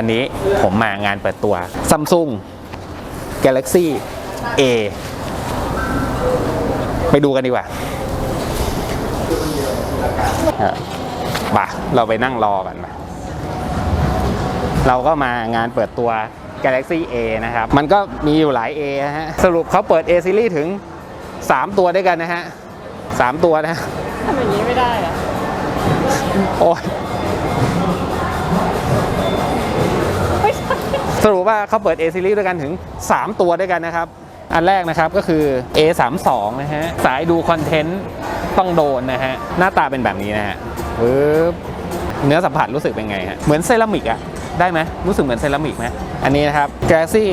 วันนี้ผมมางานเปิดตัว Samsung Galaxy A ไปดูกันดีกว่าอะบ่ะเราไปนั่งรอกันมาเราก็มางานเปิดตัว Galaxy A นะครับ มันก็มีอยู่หลาย A นะฮะ สรุปเขาเปิด A series ถึง 3 ตัวด้วยกันนะฮะ 3 ตัวนะทำอย่างนี้ไม่ได้อะโอ้ย สรุปว่าเขาเปิด A series ด้วยกันถึง 3 ตัวด้วยกันนะครับ อันแรกนะครับก็คือ A32 นะฮะ สายดูคอนเทนต์ต้องโดนนะฮะ หน้าตาเป็นแบบนี้นะฮะปึ๊บเนื้อสัมผัสรู้สึกเป็นไงฮะ เหมือนเซรามิกอะได้ไหมรู้สึกเหมือนเซรามิกไหมอันนี้นะครับ Galaxy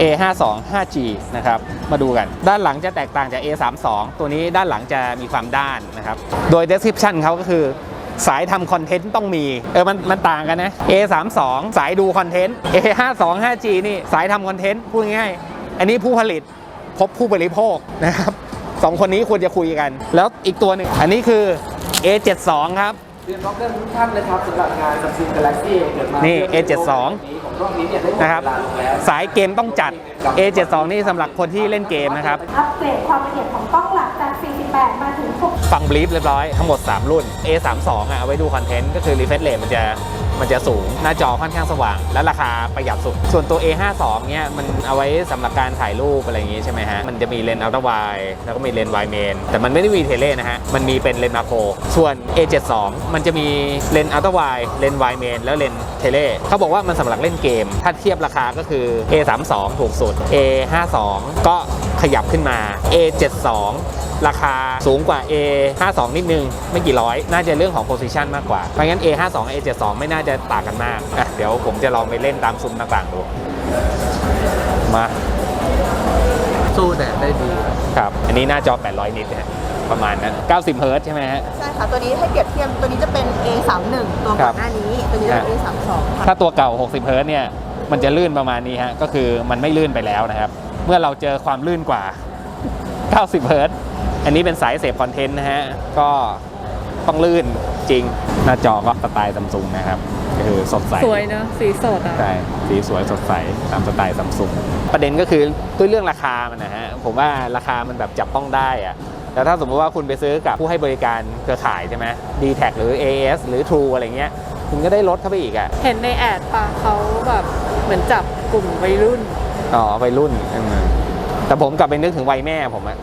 A52 5G นะครับ มาดูกัน ด้านหลังจะแตกต่างจาก A32 ตัวนี้ด้านหลังจะมีความด้านนะครับ โดย description เขาก็คือ สายทำคอนเทนต์ต้องมี เออมันมันต่างกันนะ A32 สายดูคอนเทนต์ A52 5G นี่สายทำคอนเทนต์พูดง่ายๆอันนี้ผู้ผลิตพบผู้บริโภคนะครับสองคนนี้ควรจะคุยกัน แล้วอีกตัวหนึ่งอันนี้คือ A72 ครับเรียนรับเรื่องทุกท่านเลยครับสำหรับงาน Samsung Galaxy เกิดมานี่เพื่ A72 ของรอบนี้เนี่ยได้หมดนะครับ เวลาลงแล้ว สายเกมต้องจัด A72 นี่สำหรับคนที่เล่นเกมนะครับ อัปเกรดความละเอียดของกล้องหลักจาก48มาถึง6ฟังบลีฟเรียบร้อยทั้งหมด 3 รุ่น A32 อะเอาไว้ดูคอนเทนต์ก็คือ refresh rate มันจะมันจะสูง หน้าจอค่อนข้างสว่าง และราคาประหยัดสุด ส่วนตัว A52 เนี่ยมันเอาไว้สำหรับการถ่ายรูปอะไรอย่างงี้ใช่ไหมฮะ มันจะมีเลนส์อัลตร้าไวแล้วก็มีเลนส์ไวเมน แต่มันไม่ได้มีเทเลนะฮะ มันมีเป็นเลนส์มาโคร ส่วน A72 มันจะมีเลนส์อัลตร้าไวเลนส์ไวเมน แล้วเลนส์เทเลเขาบอกว่ามันสำหรับเล่นเกม ถ้าเทียบราคาก็คือ A32 ถูกสุด A52 ก็ขยับขึ้นมา A72 ราคาสูงกว่า A52 นิดนึง ไม่กี่ร้อย น่าจะเรื่องของ position มากกว่า เพราะงั้น A52 A72 ไม่น่าจะต่างกันมากอะเดี๋ยวผมจะลองไปเล่นตามซุ้มต่างๆดู มาสู้แต่ได้ดีครับ อันนี้หน้าจอ 800 นิตนะฮะประมาณนั้น 90 เฮิร์ตซ์ใช่ไหมฮะ ใช่ค่ะ ตัวนี้ให้เปรียบเทียบ ตัวนี้จะเป็น A31 ตัวครัก่อบนหน้านี้ ตัวนี้จะเป็น A32 ค่ะถ้าตัวเก่า 60 เฮิร์ตซ์เนี่ย มันจะลื่นประมาณนี้ฮะ ก็คือมันไม่ลื่นไปแล้วนะครับ เมื่อเราเจอความลื่นกว่า 90 เฮิร์ตซ์ อันนี้เป็นสายเสพคอนเทนต์นะฮะ ก็ต้องลื่นจริง หน้าจอก็สไตล์ซัมซุงนะครับก็คือสดใส สวยเนอะสีสดอะ ใช่ สีสวยสดใสตามสไตล์ซัมซุงประเด็นก็คือด้วยเรื่องราคามันนะฮะ ผมว่าราคามันแบบจับต้องได้อะแต่ถ้าสมมติว่าคุณไปซื้อกับผู้ให้บริการเครือข่ายใช่ไหม d t แทหรือ AS หรือ True อะไรเงี้ย คุณก็ได้ลดเข้าไปอีกอะเห็นในแอดป่ะเขาแบบเหมือนจับกลุ่มวัยรุ่น อ๋อวัยรุ่นอืมแต่ผมกลับไปนึกถึงวัยแม่ผมอะ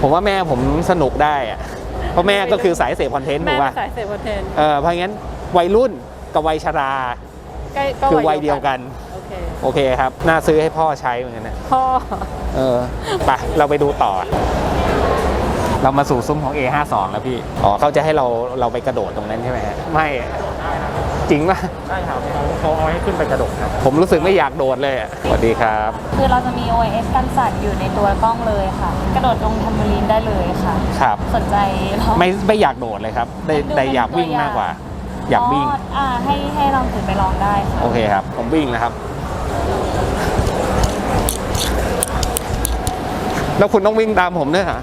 ผมว่าแม่ผมสนุกได้อะเพราะแม่ก็คือสายเสพคอนเทนต์แม่ถูกเป็ป่ะนสายเสพคอนเทนต์เออเพราะงั้นวัยรุ่นกับวัยชราใกล้ก็คือวัยเดียวกันโอเคโอเคครับ น่าซื้อให้พ่อใช้เหมือนกันนะพ่อ เออไปเราไปดูต่อ เรามาสู่ซุ้มของ A52 แล้วพี่ อ๋อเขาจะให้เราเราไปกระโดดตรงนั้นใช่ไหมฮะไม่ จริงป่ะใช่ครับเขาเอาให้ขึ้นไปกระโดดครับ ผมรู้สึกไม่อยากโดดเลยอะสวัสดีครับ คือเราจะมี OS กันสั่นอยู่ในตัวกล้องเลยค่ะ กระโดดลงทัมเบลีนได้เลยค่ะ ครับ สนใจลอง ไม่ไม่อยากโดดเลยครับแต่แต่อยากวิ่งมากกว่า อยากวิ่ง อ่าให้ให้ลองถือไปลองได้ค่ะ โอเคครับ ผมวิ่งนะครับ แล้วคุณต้องวิ่งตามผมด้วยเหรอ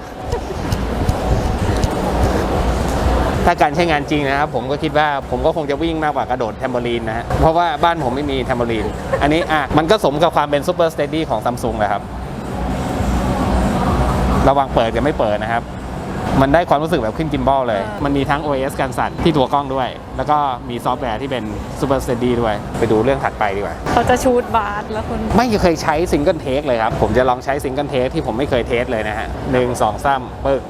ถ้าการใช้งานจริงนะครับผมก็คิดว่าผมก็คงจะวิ่งมากกว่ากระโดดแทมโบลีนนะฮะเพราะว่าบ้านผมไม่มีแทมโบลีน อันนี้อะมันก็สมกับความเป็นซูเปอร์สเตดี้ของซัมซุงแหละครับ ระวังเปิดกับไม่เปิดนะครับ มันได้ความรู้สึกแบบขึ้นกิมบอลเลย มันมีทั้ง OS การสั่นที่ตัวกล้องด้วย แล้วก็มีซอฟต์แวร์ที่เป็น Super Steady ด้วย ไปดูเรื่องถัดไปดีกว่า เขาจะชูดบาสแล้วคุณไม่เคยใช้ซิงเกิลเทคเลยครับ ผมจะลองใช้ซิงเกิลเทคที่ผมไม่เคยเทสเลยนะฮะหนึ่งสองสามปึ๊ก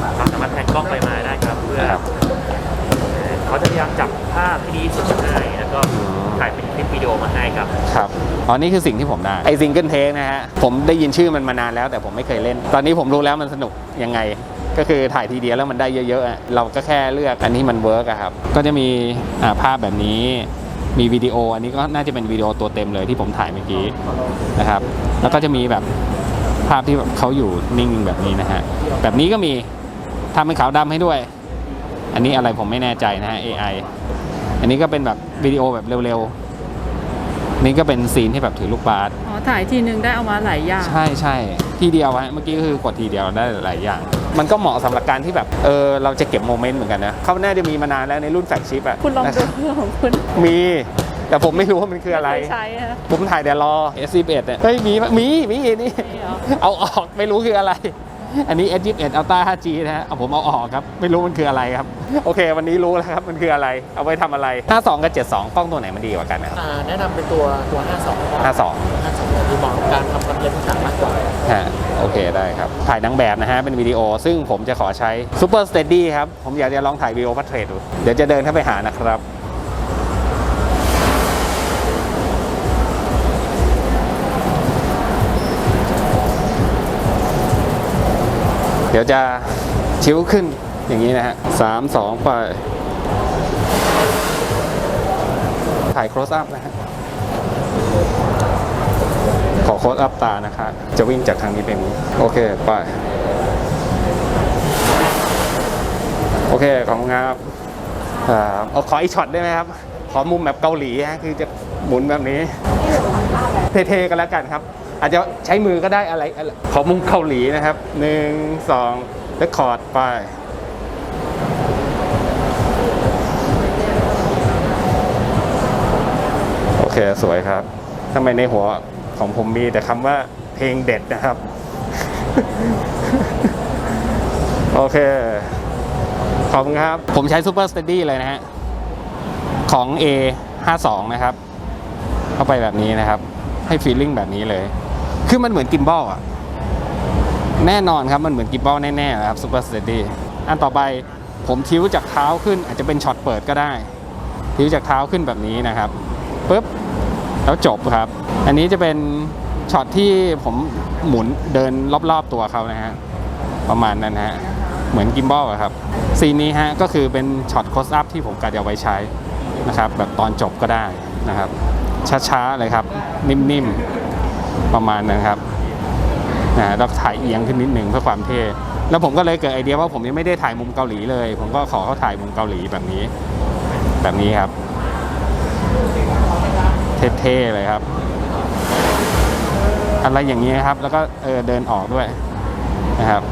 เราสามารถแพนกล้องไปมาได้ครับเพื่อ ครับ เขาจะพยายามจับภาพที่ดีที่สุดมาให้แล้วก็ถ่ายเป็นคลิปวิดีโอมาให้ครับ ครับ อ๋อ นี่คือสิ่งที่ผมได้ ไอซิงเกิลเทคนะฮะ ผมได้ยินชื่อมันมานานแล้วแต่ผมไม่เคยเล่น ตอนนี้ผมรู้แล้วมันสนุกยังไง ก็คือถ่ายทีเดียวแล้วมันได้เยอะๆอะเราก็แค่เลือกอันที่มันเวิร์กอะครับ ก็จะมีอ่าภาพแบบนี้ มีวิดีโอ อันนี้ก็น่าจะเป็นวิดีโอตัวเต็มเลยที่ผมถ่ายเมื่อกี้นะครับ แล้วก็จะมีแบบภาพที่แบบเขาอยู่นิ่งแบบนี้นะฮะ แบบนี้ก็มีทำเป็นขาวดำให้ด้วย อันนี้อะไรผมไม่แน่ใจนะฮะ AI อันนี้ก็เป็นแบบวิดีโอแบบเร็วๆ นี่ก็เป็นซีนที่แบบถือลูกบาสอ๋อถ่ายทีนึงได้เอามาหลายอย่าง ใช่ใช่ทีเดียวฮะเมื่อกี้ก็คือกดทีเดียวได้หลายอย่าง มันก็เหมาะสำหรับการที่แบบเออเราจะเก็บโมเมนต์เหมือนกันนะเขาน่าจะมีมานานแล้วในรุ่นแฟลกชิปอะคุณลองนะดูเรื่องของคุณมี แต่ผมไม่รู้ว่ามันคืออะไรม่เคยใช้ฮะ ผมถ่ายแต่รอ S11 เนี่ยเฮ้ยมีปะมีมีนี่ มีเหรอ เอาออกไม่รู้คืออะไร อันนี้ S21 Ultra 5G นะฮะเอาผมเอาออกครับ ไม่รู้มันคืออะไรครับ โอเค วันนี้รู้แล้วครับ มันคืออะไร เอาไว้ทำอะไร 52 กับ 72 กล้องตัวไหนมันดีกว่ากันนะครับ อ่าแนะนำเป็นตัวตัว 52 52 52ที่เหมาะกับการทำคอนเทนต์ต่างๆมากกว่า ฮะ โอเคได้ครับ ถ่ายนางแบบนะฮะ เป็นวิดีโอ ซึ่งผมจะขอใช้ Super Steady ครับ ผมอยากจะลองถ่ายวิดีโอพัทเทรดดู เดี๋ยวจะเดินเข้าไปหานะครับ เดี๋ยวจะชิวขึ้นอย่างนี้นะฮะสามสองไป ถ่าย close up นะฮะ ขอโค้ดอัพตานะคะ จะวิ่งจากทางนี้ไปนี้ โอเค ไป โอเค ขอบคุณครับเอาขออีกช็อตได้ไหมครับ ขอมุมแบบเกาหลีฮะ คือจะหมุนแบบนี้ เท่ๆกันแล้วกันครับ อาจจะใช้มือก็ได้อะไรอะไรขอมุมเกาหลีนะครับหนึ่งสองแล้วคอร์ดไปโอเคสวยครับทำไมในหัวของผมมีแต่คำว่าเพลงเด็ดนะครับ โอเค ขอบคุณครับ ผมใช้ Super Steady เลยนะฮะ ของ A 5 2นะครับ เข้าไปแบบนี้นะครับ ให้ฟีลลิ่งแบบนี้เลย คือมันเหมือนกิมบอลอะแน่นอนครับ มันเหมือนกิมบอลแน่ๆนะครับ Super Steady อันต่อไปผมทิ้วจากเท้าขึ้นอาจจะเป็นช็อตเปิดก็ได้ ทิ้วจากเท้าขึ้นแบบนี้นะครับปุ๊บแล้วจบครับ อันนี้จะเป็นช็อตที่ผมหมุนเดินรอบๆตัวเขานะฮะประมาณนั้นฮะเหมือนกิมบอลครับซีนนี้ฮะก็คือเป็นช็อตโคสอัพที่ผมกะจะเอาไว้ใช้นะครับแบบตอนจบก็ได้นะครับช้าๆเลยครับนิ่มๆ ประมาณนั้นครับนะฮะแล้วถ่ายเอียงขึ้นนิดหนึ่งเพื่อความเท่แล้วผมก็เลยเกิดไอเดียว่าผมยังไม่ได้ถ่ายมุมเกาหลีเลย ผมก็ขอเขาถ่ายมุมเกาหลีแบบนี้ แบบนี้ครับ เท่ๆเลยครับ อะไรอย่างนี้ครับ แล้วก็เออเดินออกด้วยนะครับ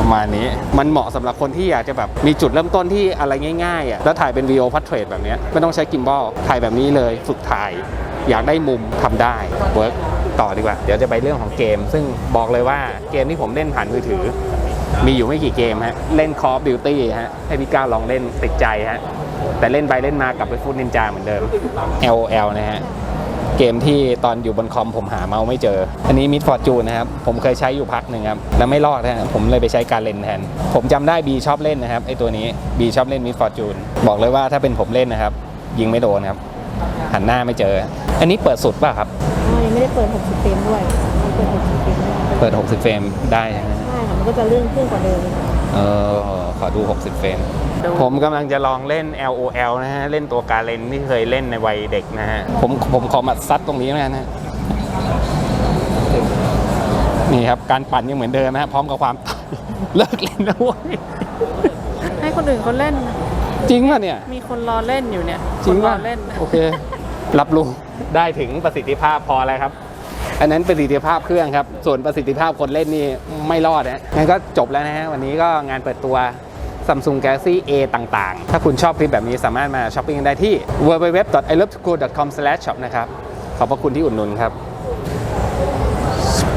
ประมาณนี้ มันเหมาะสำหรับคนที่อยากจะแบบมีจุดเริ่มต้นที่อะไรง่ายๆอะแล้วถ่ายเป็นวีดีโอพัทเทรดแบบนี้ไม่ต้องใช้กิมบอลถ่ายแบบนี้เลยฝึกถ่าย อยากได้มุมทำได้เวิร์กต่อดีกว่า เดี๋ยวจะไปเรื่องของเกม ซึ่งบอกเลยว่าเกมที่ผมเล่นผ่านมือถือ มีอยู่ไม่กี่เกมฮะเล่น Call of Duty ฮะให้พี่ก้าวลองเล่นติดใจฮะแต่เล่นไปเล่นมากลับไปฟูดนินจาเหมือนเดิม LOL นะฮะ เกมที่ตอนอยู่บนคอมผมหาเมาส์ไม่เจอ อันนี้มิดฟอร์จูนนะครับ ผมเคยใช้อยู่พักหนึ่งครับ แล้วไม่รอดนะฮะผมเลยไปใช้การเล่นแทน ผมจำได้บีชอบเล่นนะครับไอตัวนี้บีชอบเล่นมิดฟอร์จูนบอกเลยว่าถ้าเป็นผมเล่นนะครับ ยิงไม่โดนครับ หันหน้าไม่เจอ อันนี้เปิดสุดป่ะครับยังไม่ได้เปิด 60 เฟรมด้วยมันเปิด 60 เฟรมด้วยเปิด 60 เฟรมได้ใช่ไหมใช่ค่ะมันก็จะเลื่อนขึ้นกว่าเดิม เออขอดู 60 เฟรม ผมกำลังจะลองเล่น LOL นะฮะ เล่นตัวการเลนที่เคยเล่นในวัยเด็กนะฮะ ผมผมขอมาซัดตรงนี้แล้วกันนะฮะ นี่ครับ การปั่นยังเหมือนเดิมนะฮะ พร้อมกับความเลิกเล่นแล้วเว้ยให้คนอื่นเขาเล่น จริงป่ะเนี่ย มีคนรอเล่นอยู่เนี่ยจริงคนรป่ะอเล่น โอเค รับรู้ได้ถึงประสิทธิภาพพอแล้วครับ อันนั้นประสิทธิภาพเครื่องครับ ส่วนประสิทธิภาพคนเล่นนี่ไม่รอดนะงั้นก็จบแล้วนะฮะวันนี้ก็งานเปิดตัว Samsung Galaxy A ต่างๆ ถ้าคุณชอบคลิปแบบนี้สามารถมาช้อปปิ้งได้ที่ w w w i l o v e t o c o c o m s h o p นะครับ ขอบพระคุณที่อุดหนุนครับ